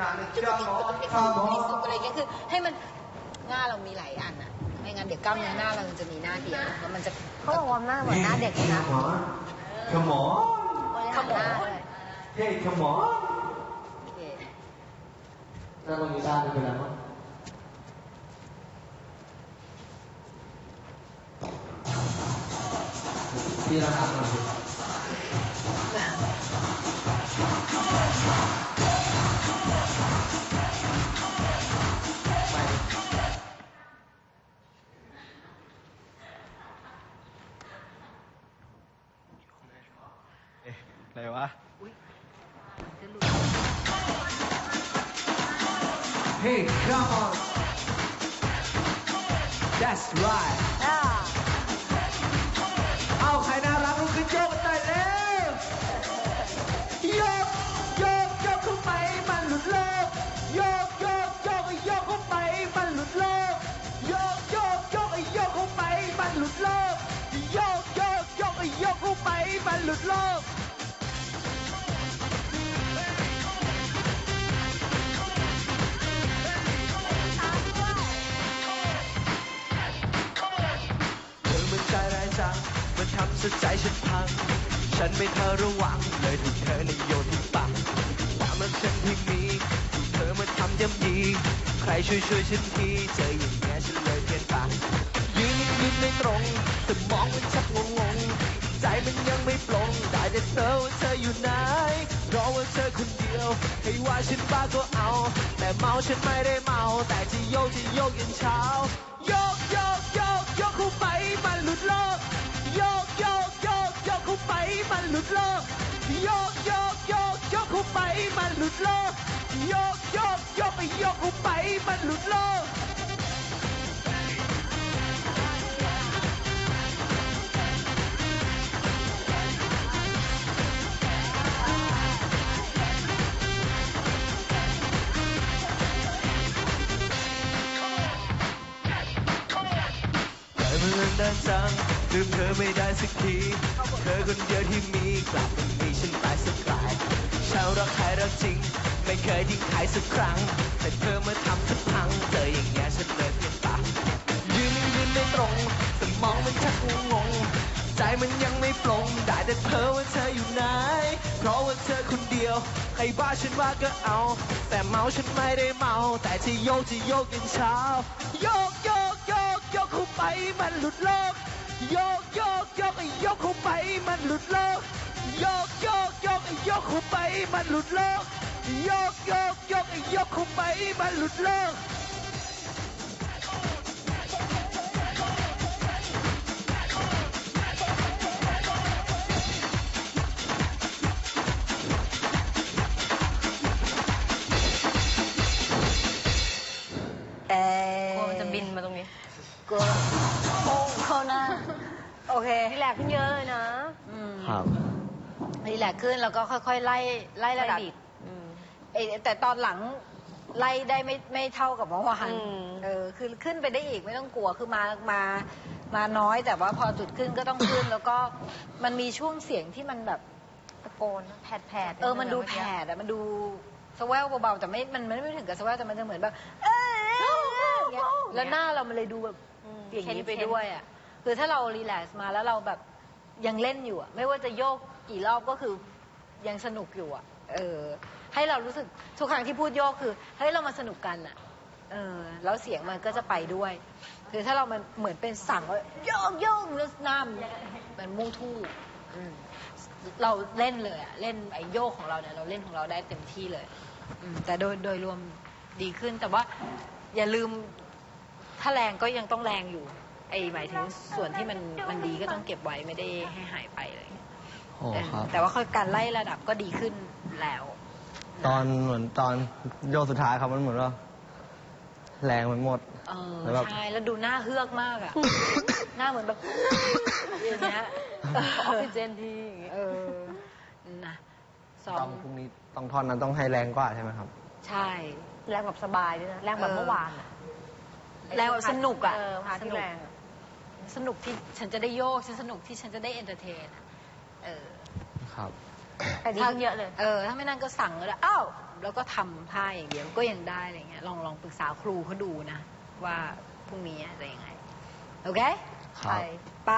จุกกระดิกกระดิกกระดิกไม่สุกอะไรเงี้ยคือ ให้มันหน้าเรามีหลายอันอะไม่งั้นเดี๋ยวกล้ามเนื้อหน้าเราจะมีหน้าเดียวแล้วมันจะเขาบอกว่าหน้าเหมือนหน้าเด็กเลยนะขมอขมวดเฮ้ยขมอโอเคถ้าวันนี้ด้านเป็นอะไรมั้งพี่ระดับหน่อย สิอะไรวะ Hey, come on. That's right. อ่าเอาใครน่ารักลุกขึ้นโยกกันหน่อยเร็วโยกโยกโยกเข้าไปมันหลุดโลกโยกโยกโยกโยกเข้าไปมันหลุดโลกโยกโยกโยกโยกเข้าไปมันหลุดโลกโยกโยกโยกโยกเข้าไปมันหลุดโลก ทำสใจฉันพัง ฉันไม่เธอระวังเลยถูกเธอในโยนทิ้งปังความรักฉันที่มีถูกเธอมาทำย่ำยีใครช่วยช่วยฉันทีเจออย่างเงี้ยฉันเลยเปลี่ยนปากยืนยืนไม่ตรงสมองมันชักงงงใจมันยังไม่ปลงได้แต่เธอว่าเธออยู่ไหนรอว่าเธอคนเดียว ให้ว่าฉันบ้าก็เอา แต่เมาฉันไม่ได้เมา แต่จะโยกจะโยกยันเช้า โยกโยกโยกโยกเข้าไปมันหลุดโลก โยกโยกโยกโยกเข้าไปมันหลุดโลกโยกโยกโยกโยกเข้าไปมันหลุดโลกโยกโยกโยกไปโยกเข้าไปมันหลุดโลกใจ ดินจังลืมเธอไม่ได้สักที เธอคนเดียวที่มีกลับมันมีฉันไปสักลายชาวรักใครรักจริง ไม่เคยทิ้งใครสักครั้ง แต่เธอมาทำฉันพังเจออย่างเงี้ยฉันเลยเพียนปากยืนยืนไม่ตรงสมองมันชักงงใจมันยังไม่ปลงได้แต่เธอว่าเธออยู่ไหน เพราะว่าเธอคนเดียว ใครบ้าฉันว่าก็เอา แต่เมาฉันไม่ได้เมา แต่จะโยกจะโยกยันเช้า โยกโยกโยกโยกเข้าไปมันหลุดโลก โยกโยกโยกโยกเข้าไปมันหลุดโลกโยกโยกโยกโยกเข้าไปมันหลุดโลกโยกโยกโยกโยกเข้าไปมันหลุดโลก โอเคนี่แหลกขึ้นเยอะเลยนะอืมครับนี่แหละขึ้นแล้วก็ค่อยๆไล่ไล่ระดับไล่บีบอืม เอ้ยแต่ตอนหลังไล่ได้ไม่ไม่เท่ากับเมื่อวานอืม เออคือขึ้นไปได้อีกไม่ต้องกลัวคือมามามาน้อย แต่ว่าพอจุดขึ้นก็ต้องขึ้น แล้วก็มันมีช่วงเสียงที่มันแบบ ตะโกนแผดแผดเออ มันดูแผดอะมันดูสแววเบาๆ แต่ไม่ มันมันไม่ถึงกับสแววแต่มันจะเหมือนแบบ เอ้ยเอ้ยเอ้ยอย่างเงี้ยแล้วหน้าเรามันเลยดูแบบอย่างนี้ไปด้วยอะ คือถ้าเรารีแลกซ์มาแล้วเราแบบยังเล่นอยู่อะไม่ว่าจะโยกกี่รอบก็คือยังสนุกอยู่อะเออ ให้เรารู้สึกทุกครั้งที่พูดโยกคือเฮ้ยเรามาสนุกกันอะเออแล้วเสียงมันก็จะไปด้วย คือถ้าเรามันเหมือนเป็นสั่งว่าโยกโยกแล้วน้ามันมันมุ่งทู่เราเล่นเลยอะเล่นไอโยกของเราเนี่ยเราเล่นของเราได้เต็มที่เลยอืแต่โดยโดยรวมดีขึ้นแต่ว่าอย่าลืมถ้าแรงก็ยังต้องแรงอยู่ ไอ้หมายถึงส่วนที่มันมันดีก็ต้องเก็บไว้ไม่ได้ให้หายไปอะไรอย่างเลยโอ้ครับ แต่ว่าค่อยการไล่ระดับก็ดีขึ้นแล้ว ตอนเหมือนตอนโยกสุดท้ายครับมันเหมือนว่าแรงมันหมดเออแล้วแบบใช่แล้วดูหน้าเฮือกมากอะหน้าเหมือนแบบอย่างเงี้ยออกซิเจนที่อย่างงี้เออนะซ้อต้อมงพรุ่งนี้ต้องท่อนนั้นต้องให้แรงกว่าใช่ไหมครับ ใช่ แรงแบบสบายด้วยนะแรงแบบเมื่อวานอะแรงแบบสนุกอะเออ สนุกที่ฉันจะได้โยกฉันสนุกที่ฉันจะได้เอนเตอร์เทนเออ ครับ แต่เยอะเลย เออ ถ้าไม่นั่นก็สั่งแล้วอ้าวแล้วก็ทำท่าอย่างเดียวก็ยังได้อะไรเงี้ย ลองลองปรึกษาครูเขาดูนะ ว่าพรุ่งนี้จะยังไง โอเค ครับ ไป